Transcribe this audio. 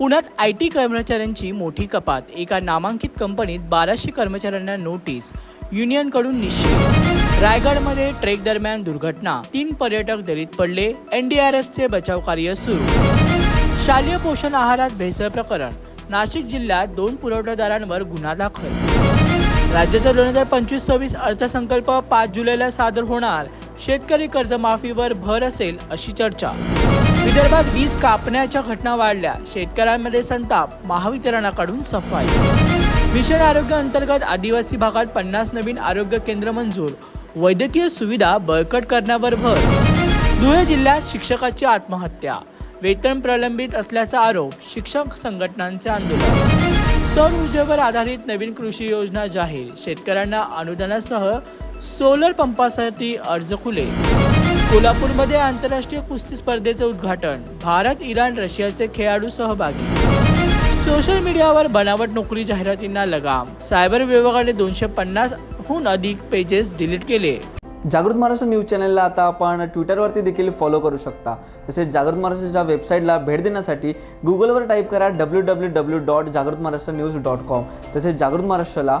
पुण्यात I T कर्मचाऱ्यांची मोठी कपात. एका नामांकित कंपनीत बाराशे कर्मचाऱ्यांना नोटीस. युनियनकडून निश्चित. रायगडमध्ये ट्रेक दरम्यान दुर्घटना. तीन पर्यटक दरीत पडले. एनडीआरएफचे बचाव कार्य सुरू. शालेय पोषण आहारात भेसळ प्रकरण. नाशिक जिल्ह्यात दोन पुरवठादारांवर गुन्हा दाखल. राज्याचा दोन हजार पंचवीस सव्वीस अर्थसंकल्प पाच जुलैला सादर होणार. शेतकरी कर्जमाफीवर भर असेल अशी चर्चा. विदर्भात वीज कापण्याच्या घटना वाढल्या. शेतकऱ्यांमध्ये संताप महावितरणाकडून सफाई. मिशन आरोग्य अंतर्गत आदिवासी भागात पन्नास नवीन आरोग्य केंद्र मंजूर. वैद्यकीय सुविधा बळकट करण्यावर भर. धुळे जिल्ह्यात शिक्षकाची आत्महत्या. वेतन प्रलंबित असल्याचा आरोप शिक्षक संघटनांचे आंदोलन. सौर ऊर्जेवर आधारित नवीन कृषी योजना जाहीर. शेतकऱ्यांना अनुदानासह सोलर पंपासाठी अर्ज खुले. कोल्हापूरमध्ये आंतरराष्ट्रीय कुस्ती स्पर्धेचं उद्घाटन. भारत इराण रशियाचे खेळाडू सहभागी. सोशल मीडियावर बनावट नोकरी जाहिरातींना लगाम. सायबर विभागाने दोनशे पन्नासहून अधिक पेजेस डिलीट केले. जागृत महाराष्ट्र न्यूज चॅनलला आता आपण ट्विटरवरती देखील फॉलो करू शकता. तसेच जागृत महाराष्ट्राच्या वेबसाईटला भेट देण्यासाठी गुगलवर टाईप करा डब्ल्यू डब्ल्यू डब्ल्यू डॉट जागृत महाराष्ट्र न्यूज डॉट कॉम तसेच जागृत महाराष्ट्राला